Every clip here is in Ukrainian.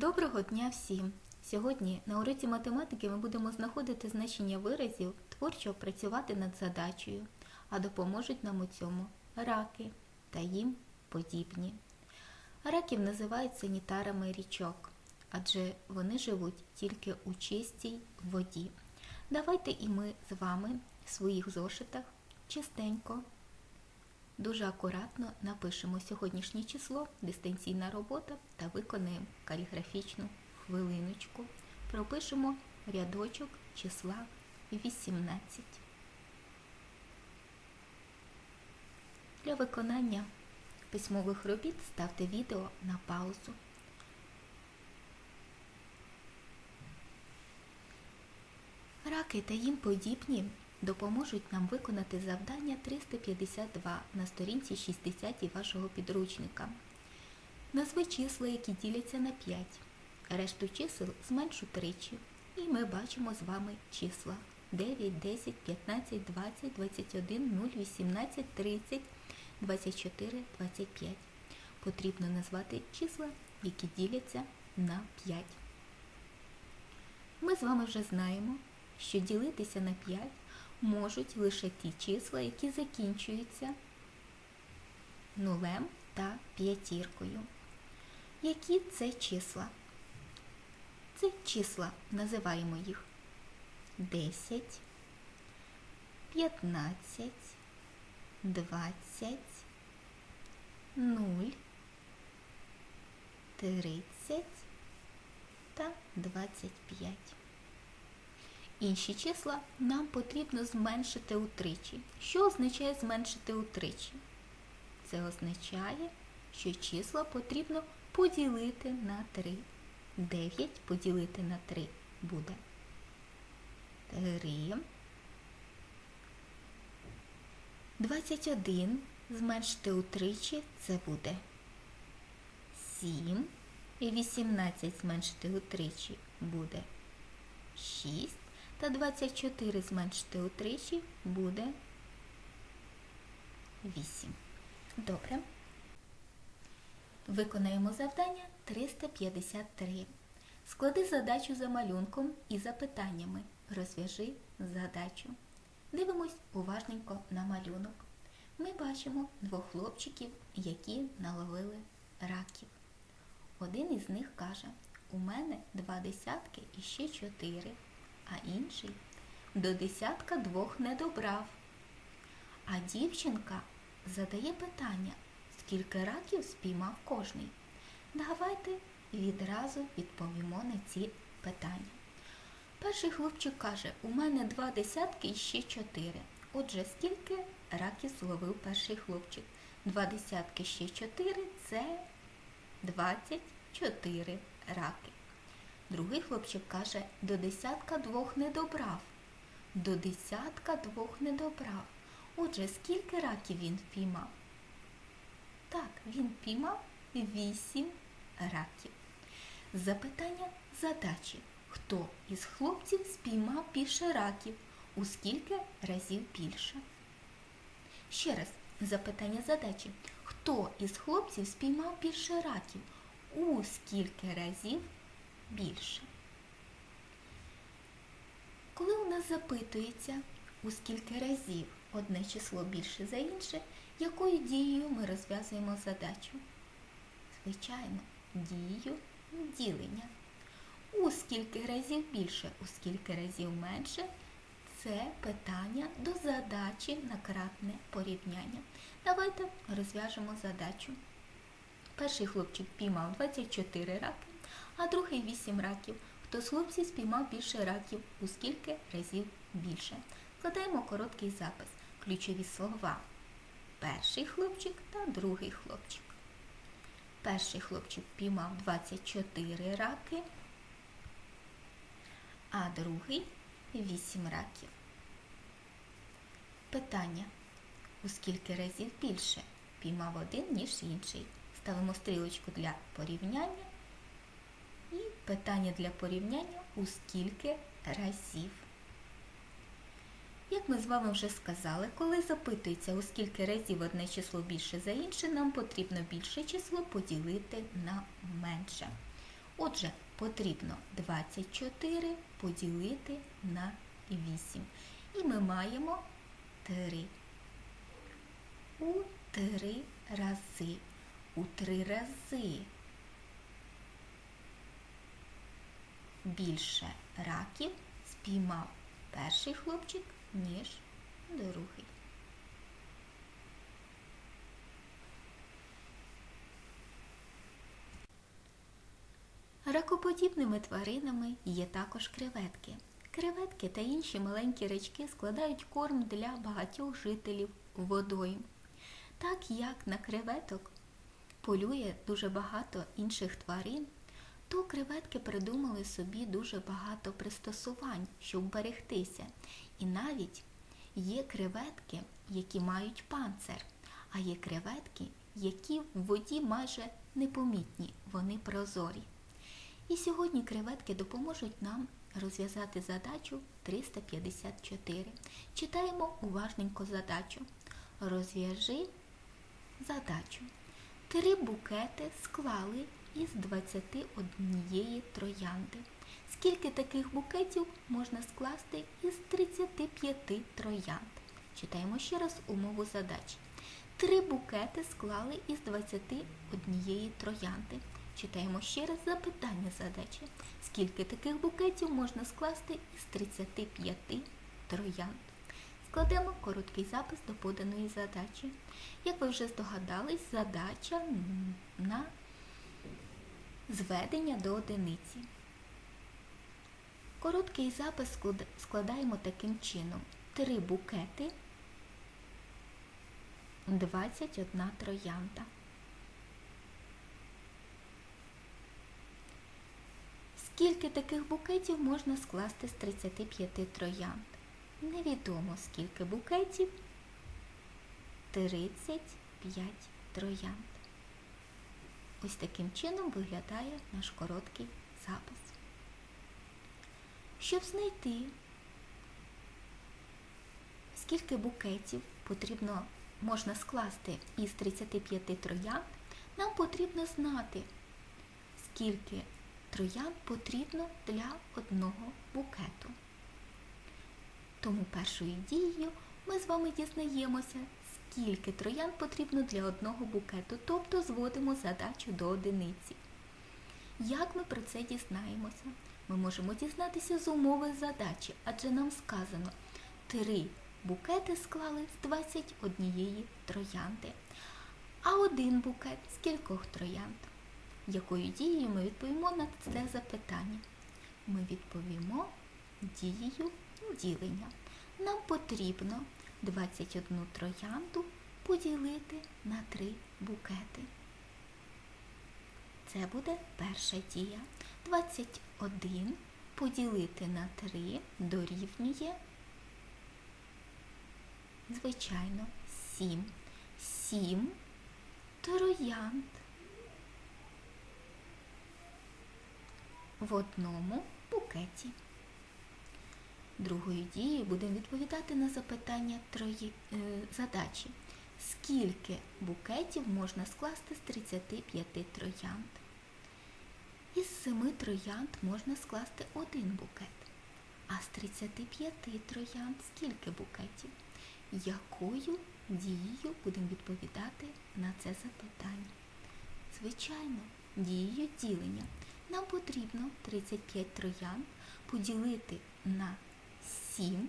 Доброго дня всім! Сьогодні на уроці математики ми будемо знаходити значення виразів, творчо працювати над задачею, а допоможуть нам у цьому раки та їм подібні. Раків називають санітарами річок, адже вони живуть тільки у чистій воді. Давайте і ми з вами в своїх зошитах чистенько Дуже акуратно напишемо сьогоднішнє число, дистанційна робота та виконаємо каліграфічну хвилиночку. Пропишемо рядочок числа 18. Для виконання письмових робіт ставте відео на паузу. Раки та їм подібні допоможуть нам виконати завдання 352 на сторінці 60 вашого підручника. Назви числа, які діляться на 5. Решту чисел зменшу тричі. І ми бачимо з вами числа 9, 10, 15, 20, 21, 0, 18, 30, 24, 25. Потрібно назвати числа, які діляться на 5. Ми з вами вже знаємо, що ділитися на 5 можуть лише ті числа, які закінчуються нулем та п'ятіркою. Які це числа? Це числа називаємо їх 10, 15, 20, 0, 30 та 25. Інші числа нам потрібно зменшити утричі. Що означає зменшити утричі? Це означає, що числа потрібно поділити на 3. 9 поділити на 3 буде 3. 21 зменшити утричі це буде 7. І 18 зменшити утричі буде 6 та 24 зменшити утричі буде 8. Добре. Виконаємо завдання 353. Склади задачу за малюнком і запитаннями. Розв'яжи задачу. Дивимось уважненько на малюнок. Ми бачимо двох хлопчиків, які наловили раків. Один із них каже, у мене два десятки і ще чотири а інший до десятка двох не добрав. А дівчинка задає питання, скільки раків спіймав кожний. Давайте відразу відповімо на ці питання. Перший хлопчик каже, у мене два десятки і ще чотири. Отже, скільки раків зловив перший хлопчик? Два десятки ще чотири це 24 раки. Другий хлопчик каже, до десятка двох не добрав. До десятка двох не добрав. Отже, скільки раків він впіймав? Так, він впіймав вісім раків. Запитання задачі. Хто із хлопців спіймав більше раків? У скільки разів більше? Ще раз, запитання задачі. Хто із хлопців спіймав більше раків? У скільки разів більше. Коли у нас запитується, у скільки разів одне число більше за інше, якою дією ми розв'язуємо задачу? Звичайно, дією ділення. У скільки разів більше, у скільки разів менше це питання до задачі на кратне порівняння. Давайте розв'яжемо задачу. Перший хлопчик піймав 24 раки, а другий 8 раків. Хто з хлопців спіймав більше раків, у скільки разів більше. Складаємо короткий запис. Ключові слова. Перший хлопчик та другий хлопчик. Перший хлопчик піймав 24 раки, а другий 8 раків. Питання. У скільки разів більше піймав один, ніж інший. Ставимо стрілочку для порівняння. І питання для порівняння у скільки разів. Як ми з вами вже сказали, коли запитується, у скільки разів одне число більше за інше, нам потрібно більше число поділити на менше. Отже, потрібно 24 поділити на 8. І ми маємо 3. У 3 рази. У 3 рази. Більше раків спіймав перший хлопчик, ніж другий. Ракоподібними тваринами є також креветки. Креветки та інші маленькі рачки складають корм для багатьох жителів водойм. Так як на креветок полює дуже багато інших тварин, то креветки придумали собі дуже багато пристосувань, щоб берегтися. І навіть є креветки, які мають панцир, а є креветки, які в воді майже непомітні, вони прозорі. І сьогодні креветки допоможуть нам розв'язати задачу 354. Читаємо уважненько задачу. Розв'яжи задачу. Три букети склали із 21 троянди. Скільки таких букетів можна скласти із 35 троянд? Читаємо ще раз умову задачі. Три букети склали із 21 троянди. Читаємо ще раз запитання задачі. Скільки таких букетів можна скласти із 35 троянд? Складемо короткий запис до поданої задачі. Як ви вже здогадались, задача на зведення до одиниці. Короткий запис складаємо таким чином. Три букети, 21 троянда. Скільки таких букетів можна скласти з 35 троянд? Невідомо скільки букетів 35 троянд. Ось таким чином виглядає наш короткий запис. Щоб знайти, скільки букетів потрібно можна скласти із 35 троянд, нам потрібно знати, скільки троянд потрібно для одного букету. Тому першою дією ми з вами дізнаємося, скільки троянд потрібно для одного букету, тобто зводимо задачу до одиниці. Як ми про це дізнаємося? Ми можемо дізнатися з умови задачі, адже нам сказано три букети склали з 21 троянди, а один букет з кількох троянд. Якою дією ми відповімо на це запитання? Ми відповімо дією ділення. Нам потрібно 21 троянду поділити на 3 букети. Це буде перша дія. 21 поділити на 3 дорівнює, звичайно, 7. 7 троянд в одному букеті. Другою дією будемо відповідати на запитання трої, е, задачі. Скільки букетів можна скласти з 35 троянд? Із 7 троянд можна скласти один букет. А з 35 троянд скільки букетів? Якою дією будемо відповідати на це запитання? Звичайно, дією ділення. Нам потрібно 35 троянд поділити на 7.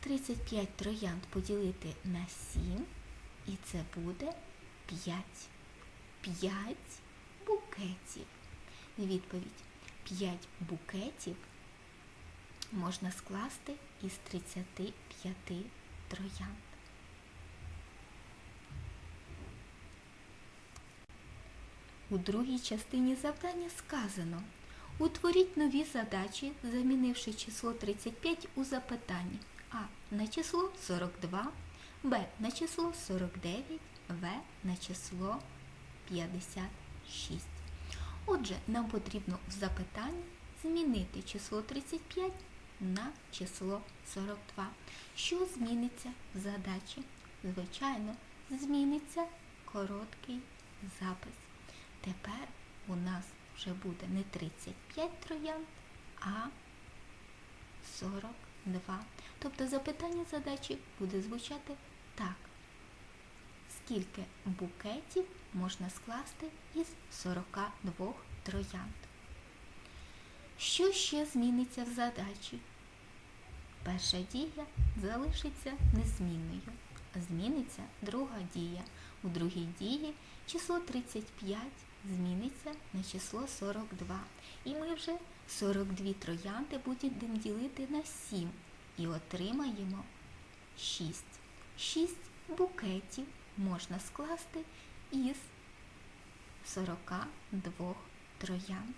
35 троянд поділити на 7, і це буде 5. 5 букетів. Відповідь 5 букетів можна скласти із 35 троянд. У другій частині завдання сказано Утворіть нові задачі, замінивши число 35 у запитанні А на число 42, Б на число 49, В на число 56. Отже, нам потрібно в запитанні змінити число 35 на число 42. Що зміниться в задачі? Звичайно, зміниться короткий запис. Тепер у нас вже буде не 35 троянд, а 42. Тобто запитання задачі буде звучати так. Скільки букетів можна скласти із 42 троянд? Що ще зміниться в задачі? Перша дія залишиться незмінною. Зміниться друга дія. У другій дії число 35 зміниться на число 42. І ми вже 42 троянди будемо ділити на 7 і отримаємо 6. 6 букетів можна скласти із 42 троянд.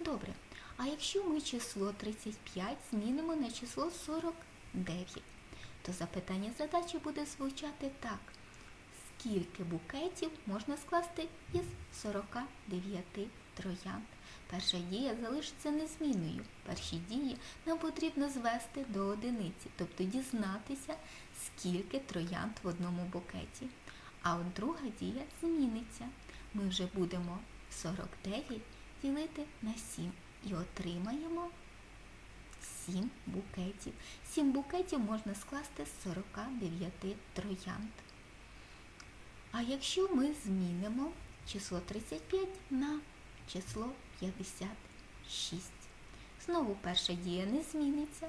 Добре. А якщо ми число 35 змінимо на число 49, то запитання задачі буде звучати так. Скільки букетів можна скласти із 49 троянд? Перша дія залишиться незмінною. Перші дії нам потрібно звести до одиниці, тобто дізнатися, скільки троянд в одному букеті. А от друга дія зміниться. Ми вже будемо 49 ділити на 7 і отримаємо 7 букетів. 7 букетів можна скласти з 49 троянд. А якщо ми змінимо число 35 на число 56, знову перша дія не зміниться,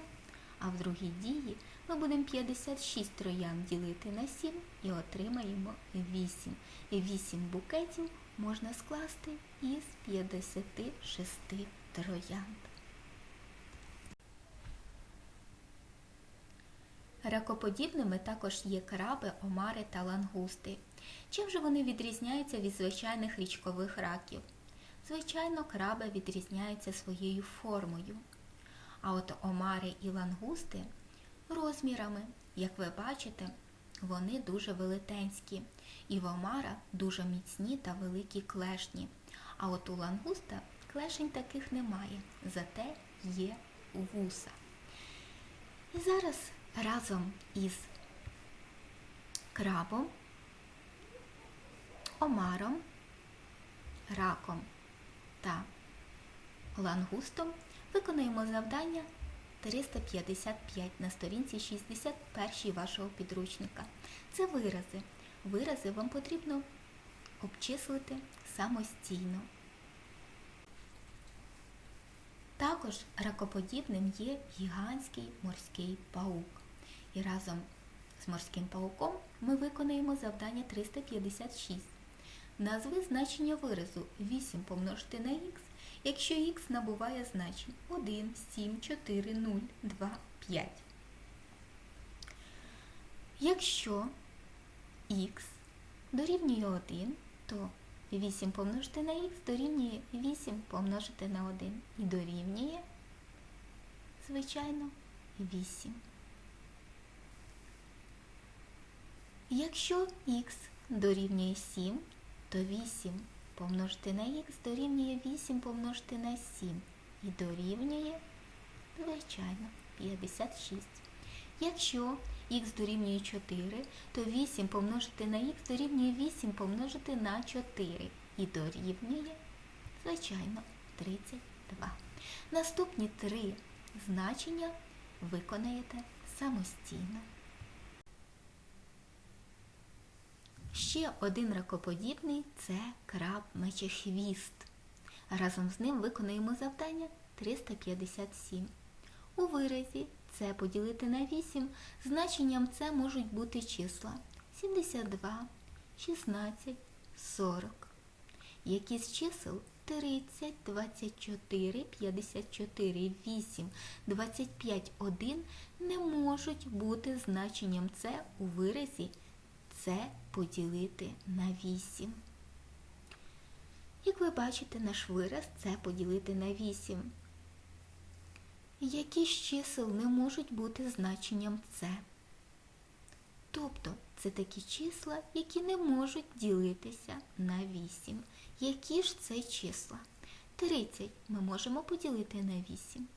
а в другій дії ми будемо 56 троянд ділити на 7 і отримаємо 8. І 8 букетів можна скласти із 56 троянд. Ракоподібними також є краби, омари та лангусти. Чим же вони відрізняються від звичайних річкових раків? Звичайно, краби відрізняються своєю формою. А от омари і лангусти розмірами, як ви бачите, вони дуже велетенські, і в омара дуже міцні та великі клешні. А от у лангуста клешень таких немає, зате є вуса. І зараз разом із крабом, омаром, раком та лангустом виконуємо завдання 355 на сторінці 61 вашого підручника. Це вирази. Вирази вам потрібно обчислити самостійно. Також ракоподібним є гігантський морський паук. І разом з морським пауком ми виконаємо завдання 356. Назви значення виразу 8 помножити на х, якщо х набуває значень 1, 7, 4, 0, 2, 5. Якщо х дорівнює 1, то 8 помножити на х дорівнює 8 помножити на 1 і дорівнює, звичайно, 8. Якщо х дорівнює 7, то 8 помножити на х дорівнює 8 помножити на 7 і дорівнює, звичайно, 56. Якщо х дорівнює 4, то 8 помножити на х дорівнює 8 помножити на 4 і дорівнює, звичайно, 32. Наступні три значення виконаєте самостійно. Ще один ракоподібний це краб мечехвіст. Разом з ним виконуємо завдання 357. У виразі це поділити на 8, значенням це можуть бути числа 72, 16, 40. Які з чисел 30, 24, 54, 8, 25, 1 не можуть бути значенням це у виразі це поділити на 8. Як ви бачите, наш вираз це поділити на 8. Які з чисел не можуть бути значенням це? Тобто це такі числа, які не можуть ділитися на 8. Які ж це числа? 30 ми можемо поділити на 8?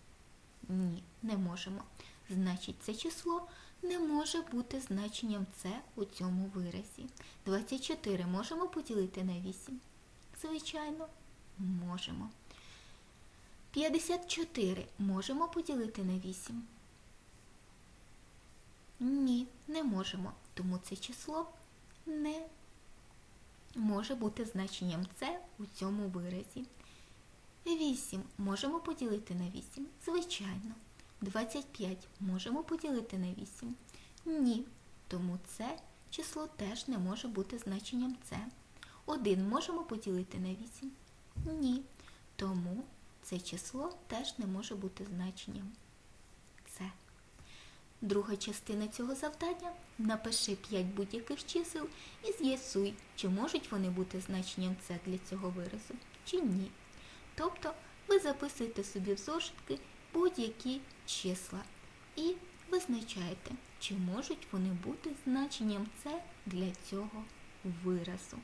Ні, не можемо. Значить, це число не може бути значенням С у цьому виразі. 24 можемо поділити на 8? Звичайно, можемо. 54 можемо поділити на 8? Ні, не можемо, тому це число не може бути значенням С у цьому виразі. 8 можемо поділити на 8? Звичайно. 25 можемо поділити на 8? Ні. Тому це число теж не може бути значенням С. 1 можемо поділити на 8? Ні. Тому це число теж не може бути значенням С. Друга частина цього завдання напиши 5 будь-яких чисел і з'ясуй, чи можуть вони бути значенням С для цього виразу, чи ні. Тобто ви записуєте собі в зошитки будь-які числа і визначаєте, чи можуть вони бути значенням С для цього виразу.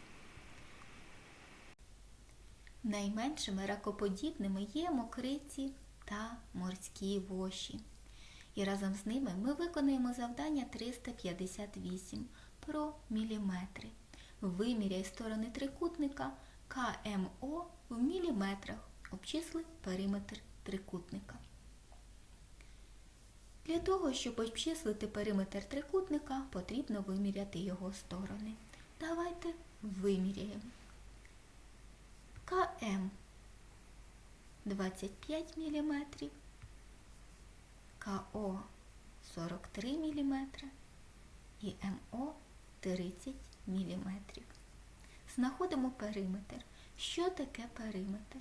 Найменшими ракоподібними є мокриці та морські воші. І разом з ними ми виконуємо завдання 358 про міліметри. Виміряй сторони трикутника КМО в міліметрах. Обчисли периметр трикутника. Для того, щоб обчислити периметр трикутника, потрібно виміряти його сторони. Давайте виміряємо. КМ 25 мм, КО 43 мм і МО 30 мм. Знаходимо периметр. Що таке периметр?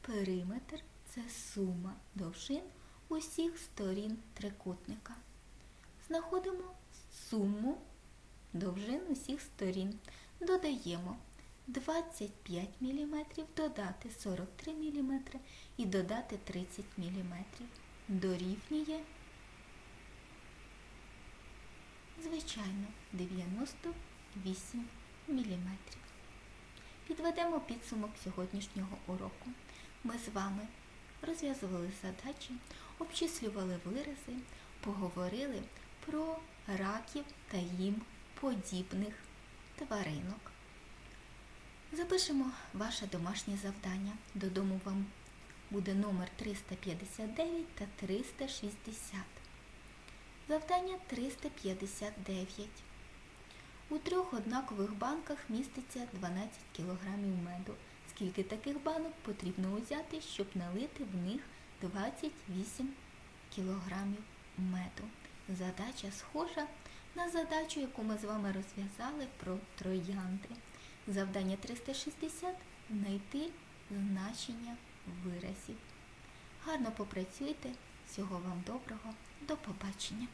Периметр це сума довжин усіх сторін трикутника. Знаходимо суму довжин усіх сторін. Додаємо 25 мм, додати 43 мм і додати 30 мм. Дорівнює, звичайно, 98 мм. Підведемо підсумок сьогоднішнього уроку. Ми з вами розв'язували задачі, обчислювали вирази, поговорили про раків та їм подібних тваринок. Запишемо ваше домашнє завдання. Додому вам буде номер 359 та 360. Завдання 359. У трьох однакових банках міститься 12 кг меду. Скільки таких банок потрібно взяти, щоб налити в них 28 кілограмів меду? Задача схожа на задачу, яку ми з вами розв'язали про троянди. Завдання 360 знайти значення виразів. Гарно попрацюйте. Всього вам доброго. До побачення!